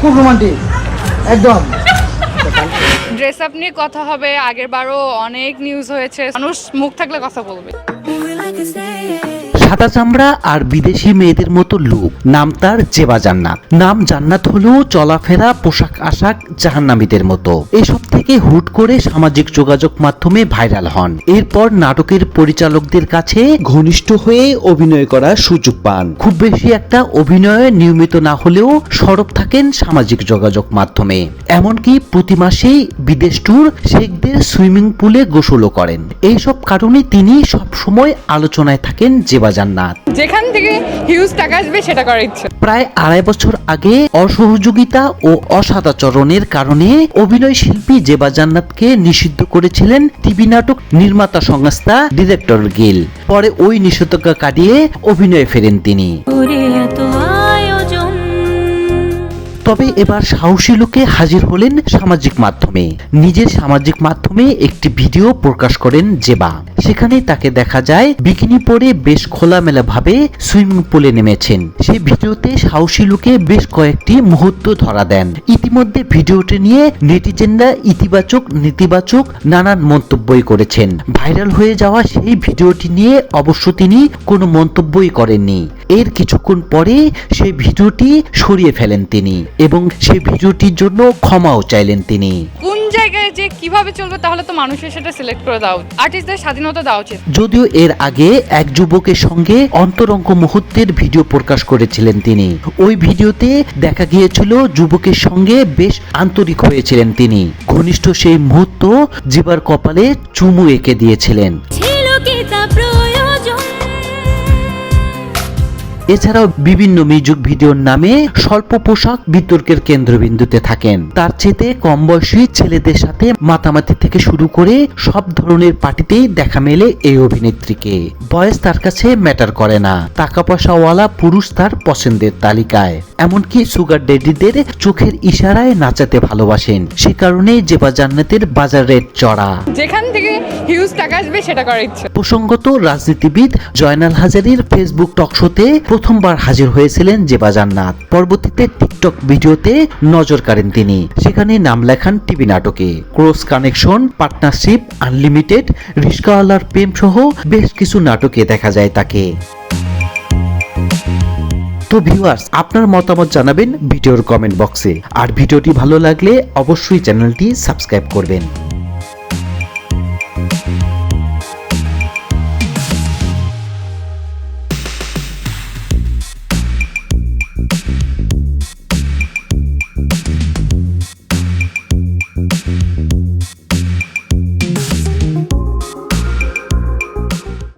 খুব রোমান্টিক একদম। Dress up নিয়ে কথা হবে আগের বারও অনেক নিউজ হয়েছে মানুষ মুখ থাকলে কথা বলবে। সাদা চামড়া আর বিদেশি মেয়েদের মতো লুক। নাম তার জেবা জান্নাত। নাম জান্নাত হলেও চলাফেরা, পোশাক আশাক, জাহান্নামীদের মতো। এসব থেকে হুট করে সামাজিক যোগাযোগ মাধ্যমে ভাইরাল হন। এরপর নাটকের পরিচালকদের কাছে ঘনিষ্ঠ হয়ে অভিনয় করার সুযোগ পান। খুব বেশি একটা অভিনয়ে নিয়মিত না হলেও সরব থাকেন সামাজিক যোগাযোগ মাধ্যমে। এমনকি প্রতি মাসেই বিদেশ ট্যুর শেখদের সুইমিং পুলে গোসলও করেন। এইসব কারণে তিনি সবসময় আলোচনায় থাকেন জেবা জান্নাত। যেখান থেকে হিউজ টাকা আসবে সেটা করার ইচ্ছে। প্রায় আড়াই বছর আগে অসহযোগিতা ও অসদাচরণের কারণে অভিনয় শিল্পী জেবা জান্নাতকে নিষিদ্ধ করেছিলেন টিভি নাটক নির্মাতা সংস্থা ডিরেক্টর গিল। পরে ওই নিষেধাজ্ঞা কাটিয়ে অভিনয়ে ফেরেন তিনি। তবে এবার সাহসী লোকে হাজির হলেন সামাজিক মাধ্যমে। নিজের সামাজিক মাধ্যমে একটি ভিডিও প্রকাশ করেন জেবা। সেখানে তাকে দেখা যায়। বিকিনি পরে বেশ খোলামেলা ভাবে সুইমিং পুলে নেমেছেন। সেই ভিডিওতে সাহসী লোকে বেশ কয়েকটি মুহূর্ত ধরা দেন। ইতিমধ্যে ভিডিওটি নিয়ে নেটিজেনরা ইতিবাচক, নেতিবাচক নানান মন্তব্যই করেছেন। ভাইরাল হয়ে যাওয়া সেই ভিডিওটি নিয়ে অবশ্য তিনি কোনো মন্তব্যই করেননি। এর কিছুক্ষণ পরে সেই ভিডিওটি সরিয়ে ফেলেন তিনি এবং সেই ভিডিওটির জন্য ক্ষমাও চাইলেন তিনি। কোন জায়গায় যে কীভাবে চলবে তাহলে তো মানুষের সেটা সিলেক্ট করে উচিত আর্টিস্টদের স্বাধীনতা দেওয়া উচিত। যদিও এর আগে এক যুবকের সঙ্গে অন্তরঙ্গ মুহূর্তের ভিডিও প্রকাশ করেছিলেন তিনি। ওই ভিডিওতে দেখা গিয়েছিল যুবকের সঙ্গে বেশ আন্তরিক হয়েছিলেন তিনি। ঘনিষ্ঠ সেই মুহূর্ত জীবার কপালে চুমু এঁকে দিয়েছিলেন। ছিল কি এছাড়াও বিভিন্ন মিউজিক ভিডিওর নামে স্বল্প পোশাক বিতর্কের কেন্দ্রবিন্দুতে থাকেন। তার চেতে কম বয়সী ছেলেদের সাথে মাতামাতি থেকে শুরু করে সব ধরনের পার্টিতেই দেখা মেলে এই অভিনেত্রীকে। বয়স তার কাছে ম্যাটার করে না। টাকা পয়সাওয়ালা পুরুষ তার পছন্দের তালিকায়। এমনকি সুগার ডেডিদের চোখের ইশারায় নাচাতে ভালোবাসেন। সে কারণে জেবা জান্নাতের বাজার রেট চড়া। যেখান থেকে হিউজ টাকা আসবে সেটা করার ইচ্ছে। প্রসঙ্গত রাজনীতিবিদ জয়নাল হাজারির ফেসবুক টকশোতে প্রথমবার হাজির হয়েছিলেন জেবা জান্নাত। পরবর্তীতে টিকটক ভিডিওতে নজর কাড়েন তিনি। সেখানে নাম লেখান টিভি নাটকে। ক্রস কানেকশন, পার্টনারশিপ, আনলিমিটেড রিস্কাওয়ালার প্রেম সহ বেশ কিছু নাটকে দেখা যায় তাকে। তো ভিউয়ার্স, আপনার মতামত জানাবেন ভিডিওর কমেন্ট বক্সে। আর ভিডিওটি ভালো লাগলে অবশ্যই চ্যানেলটি সাবস্ক্রাইব করবেন।